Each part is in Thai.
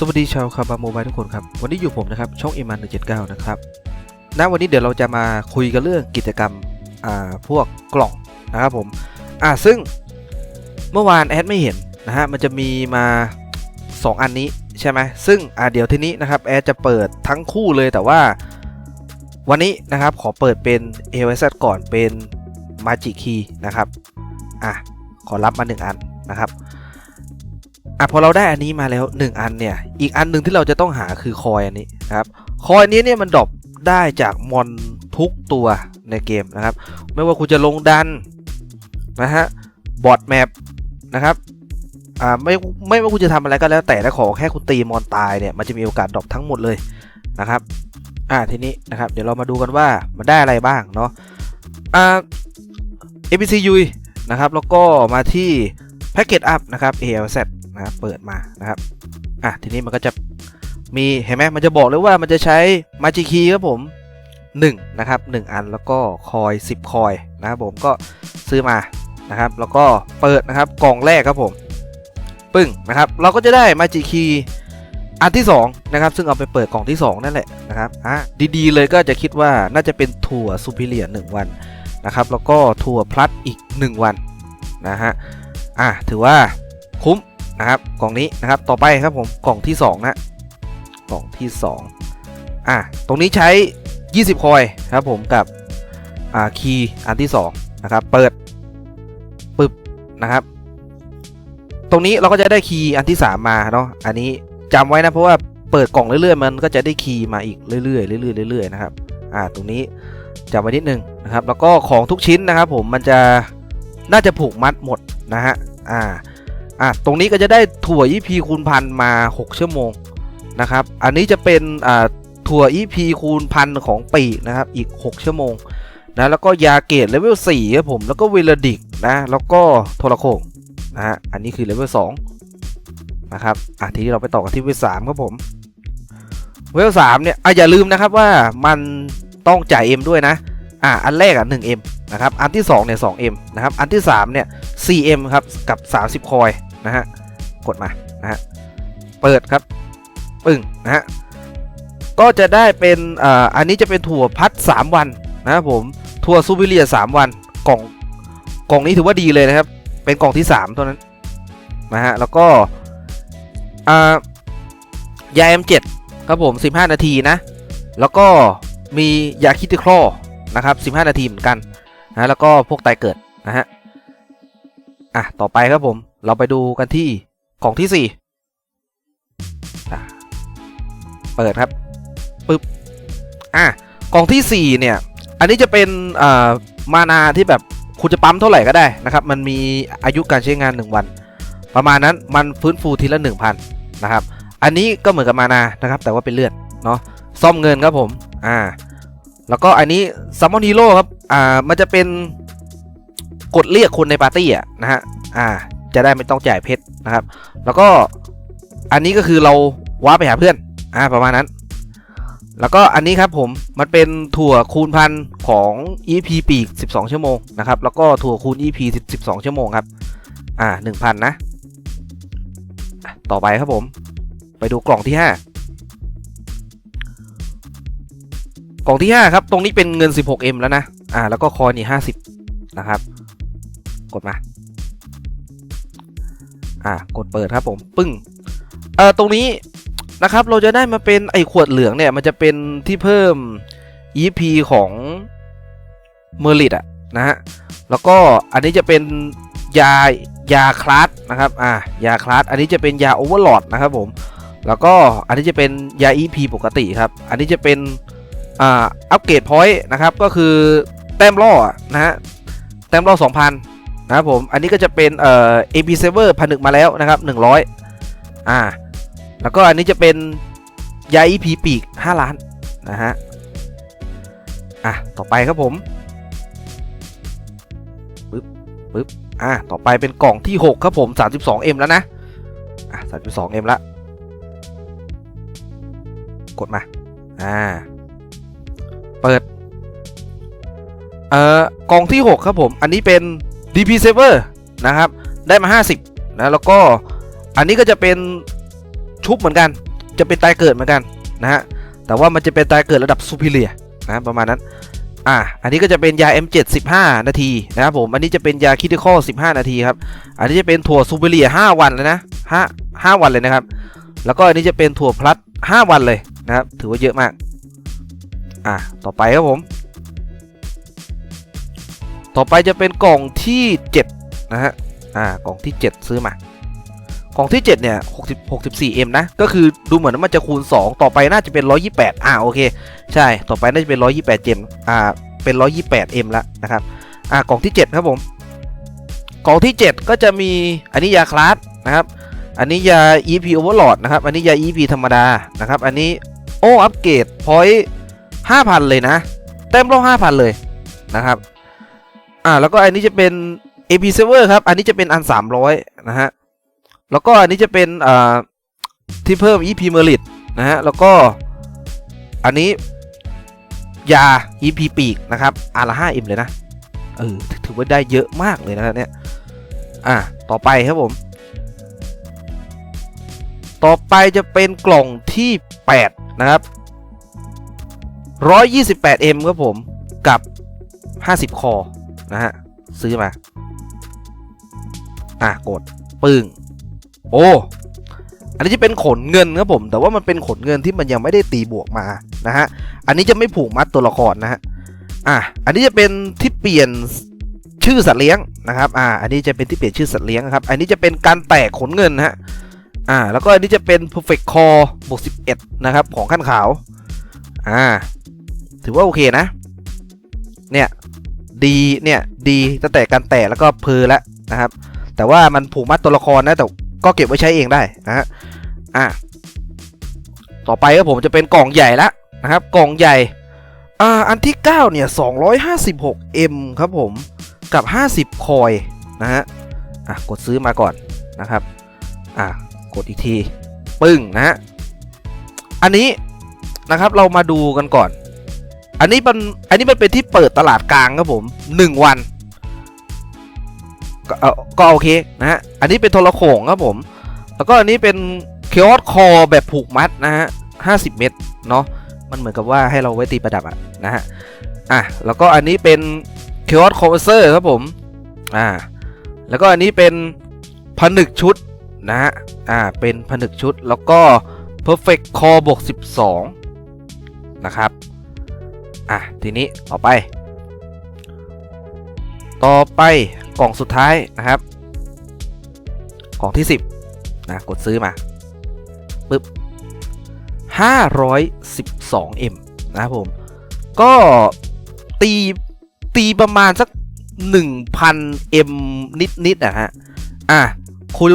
สวัสดีชาวคาบาโมบายทุกคนครับ วันนี้อยู่ผมนะครับ ช่องเอมันหนึ่งเจ็ดเก้านะครับณวันนี้เดี๋ยวเราจะมาคุยกันเรื่องกิจกรรมอ่าพวกกล่องนะครับผมอ่าซึ่งเมื่อวานแอดไม่เห็นนะฮะมันจะมีมา 2 อันนี้ใช่ไหมซึ่งอ่าเดี๋ยวทีนี้นะครับแอดจะเปิดทั้งคู่เลยแต่ว่าวันนี้นะครับขอเปิดเป็น a w s ก่อนเป็น Magic Key นะครับอะขอรับมา 1 อันนะครับ อะพอเราได้อันนี้มาแล้ว 1 อันเนี่ย อีกอันหนึ่งที่เราจะต้องหาคือคอยอันนี้นะครับ คอยนี้เนี่ยมันดรอปได้จากมอนทุกตัวในเกมนะครับ ไม่ว่าคุณจะลงดันนะฮะบอทแมปนะครับอ่าไม่ไม่ว่าคุณจะทำอะไรก็แล้วแต่และขอแค่คุณตีมอนตายเนี่ยมันจะมีโอกาสดรอปทั้งหมดเลยนะครับอ่าทีนี้นะครับเดี๋ยวเรามาดูกันว่ามันได้อะไรบ้างเนาะอ่า ABC ยุยนะครับแล้วก็มาที่แพ็กเกจอัพนะครับ ALZ นะครับเปิดมานะครับอะทีนี้มันก็จะมีเห็นไหมมันจะบอกเลยว่ามันจะใช้มาจิคีครับผม1นะครับ1 อันแล้วก็คอย 10 คอยนะครับผมก็ซื้อมานะครับ แล้วก็เปิดนะครับกล่องแรกครับผม ปึ้งนะครับ เราก็จะได้มาจิคีอันที่2นะครับซึ่งเอาไปเปิดกล่องที่ 2 นั่นแหละนะครับอะดีๆเลยก็จะคิดว่าน่าจะเป็นถั่วซูเปเรียหนึ่งวันนะครับ แล้วก็ถั่วพลัสอีก 1 วันนะฮะอะถือว่าคุ้ม นะครับกล่องนี้นะครับต่อไปครับผมกล่องที่2นะกล่องที่ 2 อะตรงนี้ใช้ 20 คอยครับผมกับอ่าคีย์อันที่2นะครับเปิดปึบนะครับ ตรงนี้เราก็จะได้คีย์อันที่ 3 มาเนาะอันนี้จำไว้นะเพราะว่าเปิดกล่องเรื่อยๆ มันก็จะได้คีย์มาอีกเรื่อยๆเรื่อยๆเรื่อยๆนะครับอ่าตรงนี้จำไว้นิดนึงนะครับ แล้วก็ของทุกชิ้นนะครับ ผมมันจะน่าจะผูกมัดหมดนะฮะอ่า อะตรงนี้ก็จะได้ถั่ว EP คูณพันมา 6 ชั่วโมงนะครับ อันนี้จะเป็นอ่าถั่ว EP คูณพันของปีนะครับอีก 6 ชั่วโมงนะแล้วก็ยาเกตเลเวล4ครับผมแล้วก็เวลดิกนะแล้วก็โทรโคงนะฮะอันนี้คือเลเวล2นะครับอะทีนี้เราไปต่อกันที่เวล3ครับผมเวล3เนี่ยอะอย่าลืมนะครับว่ามันต้องจ่าย M ด้วยนะอะอันแรกอะ 1M นะครับอันที่2เนี่ย 2M นะครับอันที่3เนี่ย 4M ครับกับ 30 คอย นะฮะกดมานะฮะเปิดครับปึ้งนะฮะก็จะได้เป็นอ่าอันนี้จะเป็นถั่วพัด 3 วันนะครับผมถั่วซูเปอร์เรีย 3 วันกล่องกล่องนี้ถือว่าดีเลยนะครับ เป็นกล่องที่3เท่านั้นนะฮะแล้วก็อ่ายา M7 ครับผม 15 นาทีนะ แล้วก็มียาคิติคลอนะครับ 15 นาทีเหมือนกันนะแล้วก็พวกไตเกิดนะฮะอะต่อไปครับผม เราไปดูกันที่กล่องที่สี่เปิดครับปึ๊บอะกล่องที่สี่เนี่ย อันนี้จะเป็นอ่ามานาที่แบบคุณจะปั๊มเท่าไหร่ก็ได้นะครับ มันมีอายุการใช้งาน 1 วัน ประมาณนั้นมันฟื้นฟูทีละ 1,000 นะครับ อันนี้ก็เหมือนกับมานานะครับ แต่ว่าเป็นเลือดเนาะซ่อมเงินครับผมอ่าแล้วก็อันนี้ซัมมอนฮีโร่ครับอ่ามันจะเป็นกดเรียกคนในปาร์ตี้อะนะฮะอ่า จะได้ไม่ต้องจ่ายเพชรนะครับ แล้วก็อันนี้ก็คือเราว้าไปหาเพื่อนอ่าประมาณนั้น แล้วก็อันนี้ครับผมมันเป็นถั่วคูณพันของ EP ปีก 12 ชั่วโมงนะครับแล้วก็ถั่วคูณ EP 12 ชั่วโมงครับอ่า1,000นะอะต่อไปครับผม ไปดูกล่องที่ 5 กล่องที่ 5 ครับ ตรงนี้เป็นเงิน 16M แล้วนะ อ่า แล้วก็คอยนี่50 นะครับ กดมา อ่ากดเปิดครับผมปึ้งเอ่อตรงนี้นะครับเราจะได้มาเป็นไอขวดเหลืองเนี่ยมันจะเป็นที่เพิ่ม EP ของเมอริตอะนะฮะแล้วก็อันนี้จะเป็นยายาคลาสนะครับอ่ายาคลาสอันนี้จะเป็นยาโอเวอร์ลอดนะครับผมแล้วก็อันนี้จะเป็นยา EP ปกติครับ อันนี้จะเป็นอ่าอัปเกรดพอยต์นะครับก็คือแต้มล่ออะนะฮะแต้มล่อ 2,000 นะครับผม อันนี้ก็จะเป็นเอ่อ AB Saver ผนึกมาแล้วนะครับ100อ่า แล้วก็อันนี้จะเป็นยา EP ปีก 5 ล้าน นะฮะ อะ ต่อไปครับผมปึ๊บปึ๊บอะ ต่อไปเป็นกล่องที่ 6 ครับผม 32M แล้วนะ อะ 32M ละ กดมา อ่า เปิด เอ่อ กล่องที่ 6 ครับผม อันนี้เป็น DP Saver นะครับ ได้มา 50 นะ แล้วก็อันนี้ก็จะเป็นชุบเหมือนกัน จะเป็นตายเกิดเหมือนกันนะฮะ แต่ว่ามันจะเป็นตายเกิดระดับซูเปอร์เลียนะประมาณนั้น อะอันนี้ก็จะเป็นยา M7 15 นาทีนะครับผม อันนี้จะเป็นยาคิดิคอ15 นาทีครับ อันนี้จะเป็นถั่วซูเปอร์เลีย5วันเลยนะ5 5วันเลยนะครับ แล้วก็อันนี้จะเป็นถั่วพลัส5วันเลยนะครับ ถือว่าเยอะมาก อะต่อไปครับผม ต่อไปจะเป็นกล่องที่ 7 นะฮะ อ่า กล่องที่ 7 ซื้อมา กล่องที่ 7 เนี่ย60 64M นะ ก็คือดูเหมือนว่ามันจะคูณ 2 ต่อไปน่าจะเป็น 128 อ่า โอเค ใช่ ต่อไปน่าจะเป็น 128 เจม อ่า เป็น 128M แล้วนะครับ อ่า กล่องที่ 7 ครับผม กล่องที่ 7 ก็จะมี อันนี้ยาคลาสนะครับ อันนี้ยา EP Overload นะครับ อันนี้ยา EP ธรรมดา นะครับ อันนี้ โอ้ อัปเกรดพอยต์5,000 เลยนะ เต็มโลก5,000 เลยนะครับ อ่า แล้วก็อันนี้จะเป็น AP Server ครับ อันนี้จะเป็นอัน 300 นะฮะ แล้วก็อันนี้จะเป็นอ่าที่เพิ่ม EP Merit นะฮะ แล้วก็อันนี้ยา EP ปีกนะครับอันละ 5M เลยนะ เออ ถือว่าได้เยอะมากเลยนะเนี่ย อ่า ต่อไปครับผม ต่อไปจะเป็นกล่องที่ 8 นะครับ 128M ครับผม กับ 50 คอ นะฮะ ซื้อมา อะกดปึ้งโอ้อันนี้จะเป็นขนเงินครับผม แต่ว่ามันเป็นขนเงินที่มันยังไม่ได้ตีบวกมานะฮะ อันนี้จะไม่ผูกมัดตัวละครนะฮะ อะ อันนี้จะเป็นที่เปลี่ยนชื่อสัตว์เลี้ยงนะครับ อ่า อันนี้จะเป็นที่เปลี่ยนชื่อสัตว์เลี้ยงครับ อันนี้จะเป็นการแตกขนเงินนะฮะ อ่า แล้วก็อันนี้จะเป็น perfect core บวก11 นะครับ ของขั้นขาว อ่า ถือว่าโอเคนะ เนี่ย ดีเนี่ยดีตั้งแต่การแตะแล้วก็เพอแล้วนะครับ แต่ว่ามันผูกมัดตัวละครนะแต่ก็เก็บไว้ใช้เองได้นะฮะอ่าต่อไปก็ผมจะเป็นกล่องใหญ่ละนะครับ กล่องใหญ่อ่าอันที่ 9 เนี่ย 256M ครับผมกับ 50 คอยนะฮะอะกดซื้อมาก่อนนะครับอะกดอีกที ปึ้งนะฮะอันนี้นะครับเรามาดูกันก่อน อันนี้มันอันนี้มันเป็นที่เปิดตลาดกลางครับผม1วัน ก็เอ่อก็โอเคนะฮะอันนี้เป็นโทรโขงครับผม แล้วก็อันนี้เป็นเคออสคอแบบผูกมัดนะฮะ50เมตรเนาะมันเหมือนกับว่าให้เราไว้ตีประดับอะนะฮะอะแล้วก็อันนี้เป็นเคออสคอเซอร์ครับผมอ่าแล้วก็อันนี้เป็นผนึกชุดนะฮะอ่าเป็นผนึกชุดแล้วก็ perfect core บวก12 นะครับ อะ ทีนี้ต่อไป ต่อไปกล่องสุดท้ายนะครับ กล่องที่ 10 นะ กดซื้อมาปึ๊บ 512M นะครับผม ก็ตีตีประมาณสัก 1,000M นิดๆนะฮะ อะ คุณ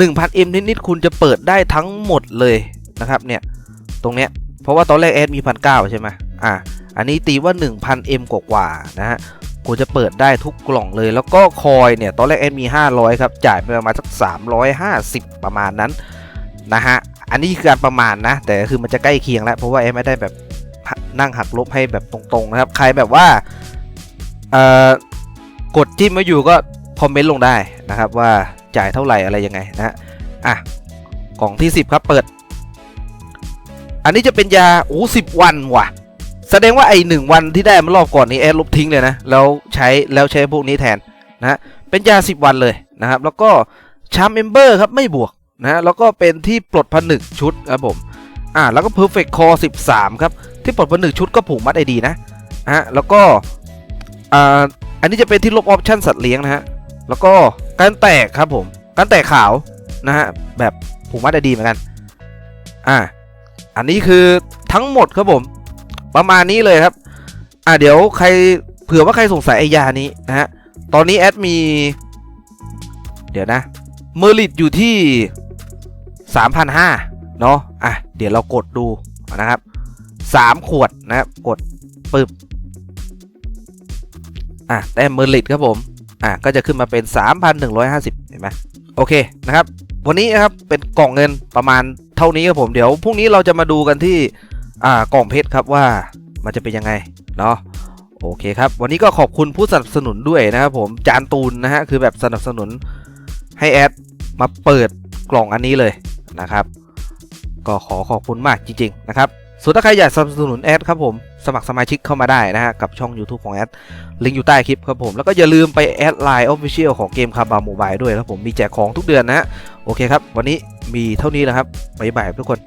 1,000M นิดๆ คุณจะเปิดได้ทั้งหมดเลยนะครับเนี่ย ตรงเนี้ย เพราะว่าตอนแรกแอดมีพันเใช่ไหมอะ อันนี้ตีว่า 1,000M กว่าๆนะฮะคุณจะเปิดได้ทุกกล่องเลย แล้วก็คอยเนี่ย ตอนแรกแอดมี 500 ครับ จ่ายไปประมาณสัก 350 ประมาณนั้นนะฮะ อันนี้คือการประมาณนะ แต่คือมันจะใกล้เคียงแล้ว เพราะว่าแอดไม่ได้แบบนั่งหักลบให้แบบตรงๆนะครับ ใครแบบว่าเอ่อกดจิ้มมาอยู่ก็คอมเมนต์ลงได้นะครับว่าจ่ายเท่าไหร่อะไรยังไงนะฮะอะกล่องที่ 10 ครับเปิด อันนี้จะเป็นยาโอ้สิบวันว่ะ แสดงว่าไอหนึ่งวันที่ได้มารอบก่อนนี้แอดลบทิ้งเลยนะ แล้วใช้แล้วใช้พวกนี้แทนนะเป็นยา 10 วันเลยนะครับ แล้วก็ชามเมมเบอร์ครับไม่บวกนะแล้วก็เป็นที่ปลดผนึกชุดครับผมอ่าแล้วก็ perfect core 13 ครับ ที่ปลดผนึกชุดก็ผูกมัดไอดีนะฮะแล้วก็อ่าอันนี้จะเป็นที่ลบออปชั่นสัตว์เลี้ยงนะฮะแล้วก็การแตกครับผมการแตกขาวนะฮะแบบผูกมัดไอดีเหมือนกันอ่าอันนี้คือทั้งหมดครับผม ประมาณนี้เลยครับ อ่าเดี๋ยวใครเผื่อว่าใครสงสัยไอยานี้นะฮะ ตอนนี้แอดมี เดี๋ยวนะ เมอร์ลิตอยู่ที่ 3,500เนาะ อะ เดี๋ยวเรากดดูนะครับ 3 ขวดนะครับ กดปึ๊บอะแต้มเมอร์ลิตครับผม อะ ก็จะขึ้นมาเป็น 3,150 เห็นไหมโอเคนะครับ วันนี้นะครับเป็นกล่องเงินประมาณเท่านี้ครับผม เดี๋ยวพรุ่งนี้เราจะมาดูกันที่ อ่ากล่องเพชรครับว่ามันจะเป็นยังไงเนาะโอเคครับ วันนี้ก็ขอบคุณผู้สนับสนุนด้วยนะครับผมจานตูนนะฮะคือแบบสนับสนุนให้แอดมาเปิดกล่องอันนี้เลยนะครับ ก็ขอขอบคุณมากจริง ๆ นะครับส่วนถ้าใครอยากสนับสนุนแอดครับผมสมัครสมาชิกเข้ามาได้นะฮะกับช่อง YouTube ของแอดลิงก์อยู่ใต้คลิปครับผม แล้วก็อย่าลืมไปแอดไลน์ออฟฟิเชียลของเกมคาบาโมบายด้วยครับผมมีแจกของทุกเดือนนะฮะโอเคครับ วันนี้มีเท่านี้นะครับบ๊ายบายทุกคน